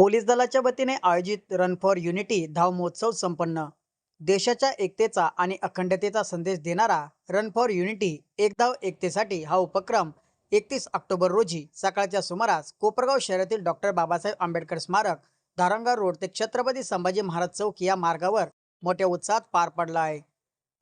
Police दलाच्या वतीने आयोजित रन फॉर युनिटी धाव महोत्सव संपन्न. देशाच्या एकतेचा आणि अखंडतेचा संदेश देणारा रन फॉर युनिटी एक धाव एकतेसाठी हा उपक्रम एकतीस ऑक्टोबर रोजी सकाळच्या सुमारास कोपरगाव शहरातील डॉक्टर बाबासाहेब आंबेडकर स्मारक धारणगाव रोड ते छत्रपती संभाजी महाराज चौक या मार्गावर मोठ्या उत्साहात पार पडला आहे.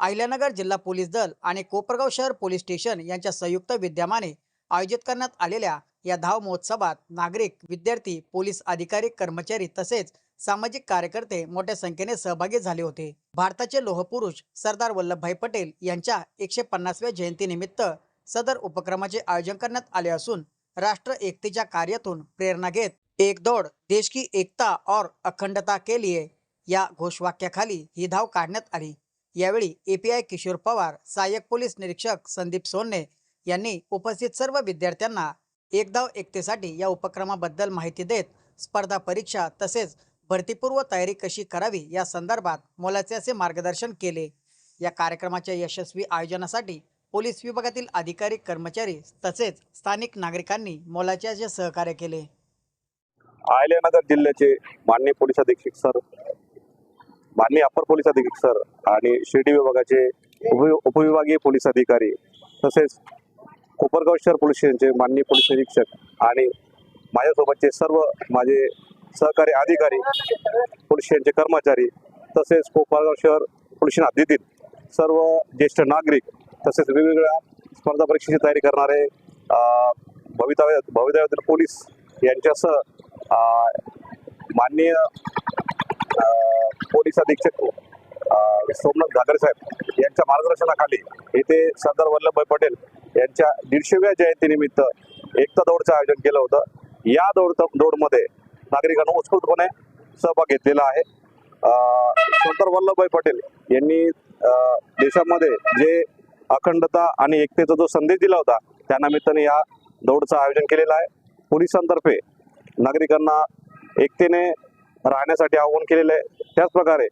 अहिल्यानगर जिल्हा पोलीस दल आणि कोपरगाव शहर पोलीस स्टेशन यांच्या संयुक्त विद्यमाने आयोजित करण्यात आलेल्या या धाव महोत्सवात नागरिक विद्यार्थी पोलीस अधिकारी कर्मचारी तसेच सामाजिक कार्यकर्ते मोठ्या संख्येने सहभागी झाले होते. भारताचे लोहपुरुष सरदार वल्लभभाई पटेल यांच्या एकशे पन्नासव्या जयंतीनिमित्त सदर उपक्रमाचे आयोजन करण्यात आले असून राष्ट्र एकतेच्या कार्यातून प्रेरणा घेत एक दौड देश की एकता और अखंडता के लिए या घोषवाक्याखाली ही धाव काढण्यात आली. यावेळी एपीआय किशोर पवार सहाय्यक पोलीस निरीक्षक संदीप सोनने यांनी उपस्थित सर्व विद्यार्थ्यांना एक धाव एकतेसाठी या उपक्रमाबद्दल माहिती देत स्पर्धा परीक्षा तसेच भरतीपूर्व तयारी कशी करावी या संदर्भात मोलाचे असे मार्गदर्शन केले. या कार्यक्रमाच्या यशस्वी आयोजनासाठी पोलीस विभागातील अधिकारी कर्मचारी तसेच स्थानिक नागरिकांनी मोलाचे असे सहकार्य केले. अहिल्यानगर जिल्ह्याचे माननीय पोलीस अधीक्षक सर माननीय अप्पर पोलीस अधीक्षक सर आणि शिर्डी विभागाचे उप उपविभागीय पोलीस अधिकारी तसेच कोपरगाव शहर पोलीस स्टेशनचे माननीय पोलीस निरीक्षक आणि माझ्यासोबतचे सर्व माझे सहकारी अधिकारी पोलीस स्टेशनचे कर्मचारी तसेच कोपरगाव शहर पोलीस स्टेशन हद्दीतील सर्व ज्येष्ठ नागरिक तसेच वेगवेगळ्या स्पर्धा परीक्षेची तयारी करणारे अं, भवितव्य भवितव्यातील पोलीस यांच्यासह माननीय पोलीस अधीक्षक सोमनाथ घागरे साहेब यांच्या मार्गदर्शनाखाली येथे सरदार वल्लभभाई पटेल यांच्या दीडशेव्या जयंतीनिमित्त एकता दौडचं आयोजन केलं होतं. या दौड दौडमध्ये नागरिकांना उत्स्फूर्तपणे सहभाग घेतलेला आहे. सरदार वल्लभभाई पटेल यांनी देशामध्ये जे अखंडता आणि एकतेचा जो संदेश दिला होता त्या निमित्ताने या दौडचं आयोजन केलेलं आहे. पोलिसांतर्फे नागरिकांना एकतेने राहण्यासाठी आवाहन केलेलं आहे. त्याचप्रकारे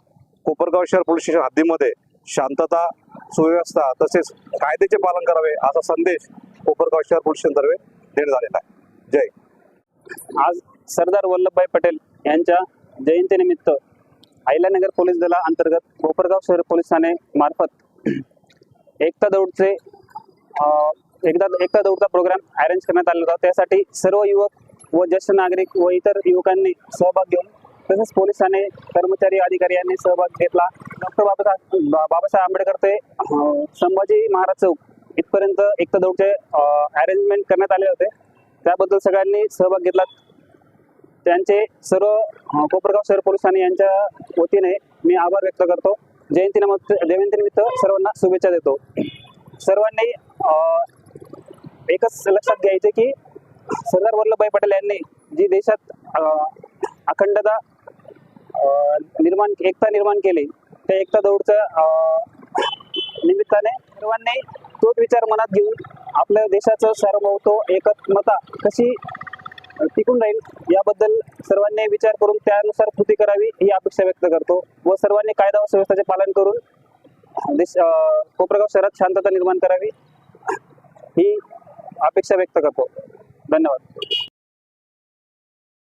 कोपरगाव शहर पोलीस स्टेशन हद्दीमध्ये शांतता सुव्यवस्था तसेच कायद्याचे पालन करावे असा संदेश कोपरगाव शहर पोलीस स्टेशनतर्फे देण्यात आलेला आहे. जय आज सरदार वल्लभभाई पटेल यांच्या जयंतीनिमित्त अहिल्यानगर पोलीस दला अंतर्गत कोपरगाव शहर पोलीस ठाणे मार्फत एकता दौडचे अं, एकदा एकता दौडचा प्रोग्राम अरेंज करण्यात आलेला होता. त्यासाठी सर्व युवक व ज्येष्ठ नागरिक व इतर युवकांनी सहभाग घेऊन तसेच पोलिसांनी कर्मचारी अधिकारी यांनी सहभाग घेतला. डॉक्टर बाबासाहेब बा- बाबासाहेब आंबेडकर ते संभाजी महाराज चौक इथपर्यंत एक तर दौडचे अरेंजमेंट करण्यात आले होते. त्याबद्दल सगळ्यांनी सहभाग घेतला. त्यांचे सर्व कोपरगाव शहर पोलिसांनी यांच्या वतीने मी आभार व्यक्त करतो. जयंतीनिमित्त जयंतीनिमित्त सर्वांना शुभेच्छा देतो. सर्वांनी एकच लक्षात घ्यायचे की सरदार वल्लभभाई पटेल यांनी जी देशात अखंडता निर्माण एकता निर्माण केली. त्या एकता दौडचं निमित्ताने सर्वांनी तोच विचार मनात घेऊन आपल्या देशाचं सार्वभौमत्व एकत्मता कशी टिकून राहील याबद्दल सर्वांनी विचार करून त्यानुसार कृती करावी ही अपेक्षा व्यक्त करतो व सर्वांनी कायदा व सुव्यवस्थेचे पालन करून देश कोपरगाव शहरात शांतता निर्माण करावी ही अपेक्षा व्यक्त करतो. धन्यवाद.